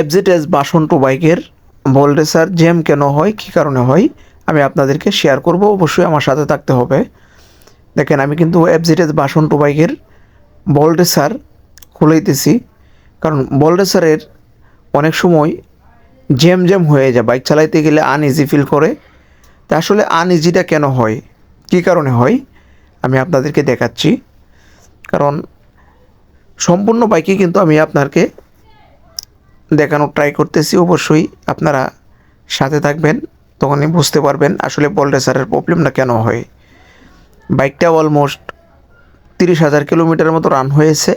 FZS বাসন্ত বাইকের ভোল্টেসার jam কেন হয়, কী কারণে হয়, আমি আপনাদেরকে শেয়ার করব, অবশ্যই আমার সাথে থাকতে হবে। দেখেন, আমি কিন্তু এফজেডএস বাসন্ত বাইকের ভোল্টেসার খুলেইতেছি, কারণ ভোল্টেসারের অনেক সময় জ্যাম জ্যাম হয়ে যায়, বাইক চালাইতে গেলে আনইজি ফিল করে। তা আসলে আনইজিটা কেন হয়, কী কারণে হয়, আমি আপনাদেরকে দেখাচ্ছি। কারণ সম্পূর্ণ বাইকে কিন্তু আমি আপনাকে দেখানোর ট্রাই করতেছি। অবশ্যই আপনারা সাথে থাকবেন, তখনই বুঝতে পারবেন আসলে বলরেসারের প্রবলেমটা কেন হয়। বাইকটা অলমোস্ট তিরিশ হাজার কিলোমিটার মতো রান হয়েছে।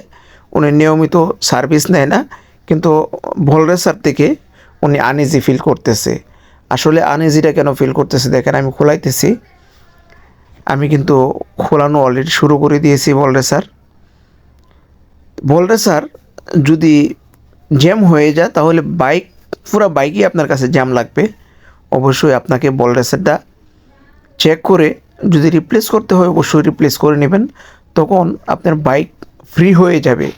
উনি নিয়মিত সার্ভিস নেয় না, কিন্তু ভলরেসার থেকে উনি আনইজি ফিল করতেছে। আসলে আনইজিটা কেন ফিল করতেছে? দেখেন, আমি খোলাইতেছি। আমি কিন্তু খোলানো অলরেডি শুরু করে দিয়েছি ভলরেসার ভলরেসার যদি জ্যাম হয়ে যায়, তাহলে বাইক, পুরো বাইকই আপনার কাছে জ্যাম লাগবে। অবশ্যই আপনাকে বল রেসারটা চেক করে যদি রিপ্লেস করতে হয়, অবশ্যই রিপ্লেস করে নেবেন। তখন আপনার বাইক ফ্রি হয়ে যাবে।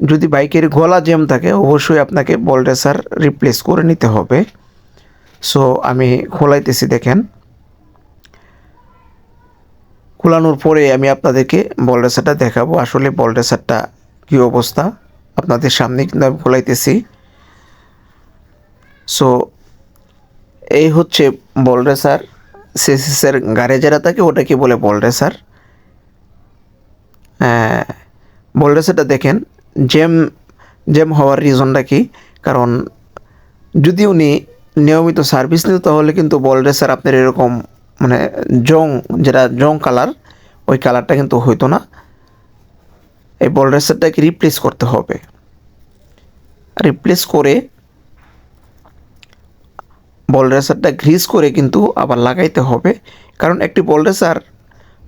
যদি বাইকের গলা জ্যাম থাকে, অবশ্যই আপনাকে বল রেসার রিপ্লেস করে নিতে হবে। সো আমি খোলাইতেছি, দেখেন। খোলানোর পরে আমি আপনাদেরকে বল রেসারটা দেখাবো। আসলে বল রেসারটা কী অবস্থা? আপনাদের সামনে কিন্তু আমি খোলাইতেছি সো এই হচ্ছে বল রেসার সিসিসের গাড়ি যারা থাকে, ওটাকে বলে বল রেসার বল রেসারটা দেখেন জেম জেম হওয়ার রিজনটা কি? কারণ যদি উনি নিয়মিত সার্ভিস নিত, তাহলে কিন্তু বল রেসার আপনার এরকম মানে জং, যেটা জং কালার ওই কালারটা কিন্তু হইতো না। এই বল রেসারটাকে রিপ্লেস করতে হবে। রিপ্লেস করে বল রেসারটা গ্রিস করে কিন্তু আবার লাগাইতে হবে। কারণ একটি বল রেসার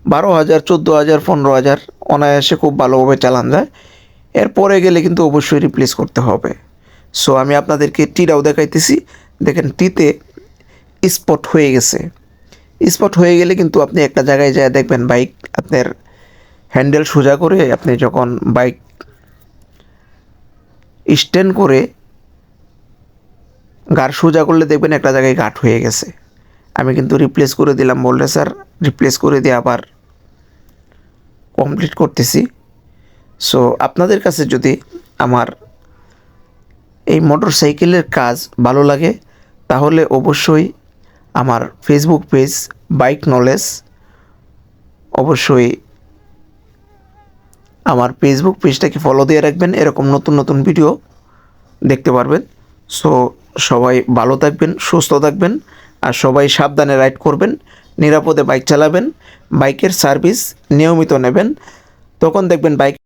বারো হাজার, চোদ্দ হাজার, পনেরো হাজার অনায়াসে খুব ভালোভাবে চালান যায়। এরপরে গেলে কিন্তু অবশ্যই রিপ্লেস করতে হবে। সো আমি আপনাদেরকে টিটাও দেখাইতেছি। দেখেন টিতে স্পট হয়ে গেছে। স্পট হয়ে গেলে কিন্তু আপনি একটা জায়গায় যায় দেখবেন বাইক আপনার হ্যান্ডেল সোজা করে আপনি যখন বাইক স্ট্যান্ড করে গার সোজা করলে দেখবেন একটা জায়গায় গাঠ হয়ে গেছে। আমি কিন্তু রিপ্লেস করে দিলাম বললে, স্যার রিপ্লেস করে দিয়ে আবার কমপ্লিট করতেছি। সো আপনাদের কাছে যদি আমার এই মোটর সাইকেলের কাজ ভালো লাগে, তাহলে অবশ্যই আমার ফেসবুক পেজ বাইক নলেজ অবশ্যই আমার ফেসবুক পেজটাকে ফলো দিয়ে রাখবেন, এরকম নতুন নতুন ভিডিও দেখতে পারবেন। সো সবাই ভালো থাকবেন, সুস্থ থাকবেন, আর সবাই সাবধানে রাইড করবেন, নিরাপদে বাইক চালাবেন বাইকের সার্ভিস নিয়মিত নেবেন। তখন দেখবেন বাইক